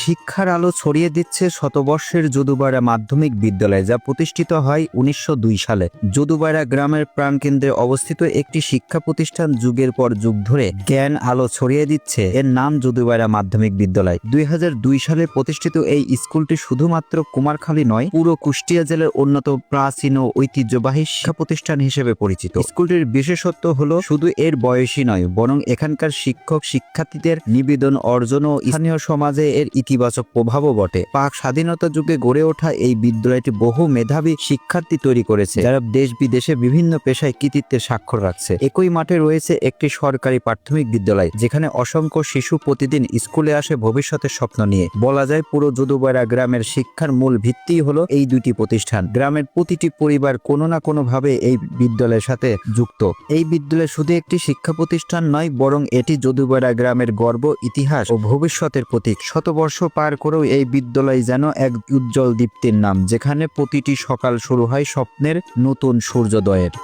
শিক্ষার আলো ছড়িয়ে দিচ্ছে শতবর্ষের যদুবাড়া মাধ্যমিক বিদ্যালয়, যা প্রতিষ্ঠিত হয় উনিশশো দুই সালে। যদুবাড়া গ্রামের প্রাণ প্রাণকেন্দ্রে অবস্থিত একটি শিক্ষা প্রতিষ্ঠান যুগের পর যুগ ধরে জ্ঞান আলো ছড়িয়ে দিচ্ছে। এর নাম যদুবাড়া মাধ্যমিক বিদ্যালয়। দুই সালে প্রতিষ্ঠিত এই স্কুলটি শুধুমাত্র কুমারখালী নয়, পুরো কুষ্টিয়া জেলার অন্যতম প্রাচীন ও ঐতিহ্যবাহী শিক্ষা প্রতিষ্ঠান হিসেবে পরিচিত। স্কুলটির বিশেষত্ব হলো, শুধু এর বয়সী নয়, বরং এখানকার শিক্ষক শিক্ষার্থীদের নিবেদন, অর্জন ও স্থানীয় সমাজে এর ইতিবাচক প্রভাবও বটে। পাক স্বাধীনতা যুগে গড়ে ওঠা এই বিদ্যালয়টি বহু মেধাবী শিক্ষার্থী তৈরি করেছে, যারা দেশ বিদেশে বিভিন্ন পেশায় কৃতিত্বের স্বাক্ষর রাখছে। একই মাঠে রয়েছে একটি সরকারি প্রাথমিক বিদ্যালয়, যেখানে অসংখ্য শিশু প্রতিদিন স্কুলে আসে ভবিষ্যতের স্বপ্ন নিয়ে। বলা যায় পুরো যদুবাড়া গ্রামের শিক্ষার মূল ভিত্তি হলো এই দুইটি প্রতিষ্ঠান। গ্রামের প্রতিটি পরিবার কোনো না কোনো ভাবে এই বিদ্যালয়ের সাথে যুক্ত। এই বিদ্যালয় শুধু একটি শিক্ষা প্রতিষ্ঠান নয়, বরং এটি যদুবাড়া গ্রামের গর্ব, ইতিহাস ও ভবিষ্যতের প্রতীক। শতবর্ষ পার করেও এই বিদ্যালয় যেন এক উজ্জ্বল দীপ্তির নাম, যেখানে প্রতিটি সকাল শুরু হয় স্বপ্নের নতুন সূর্যোদয়ের।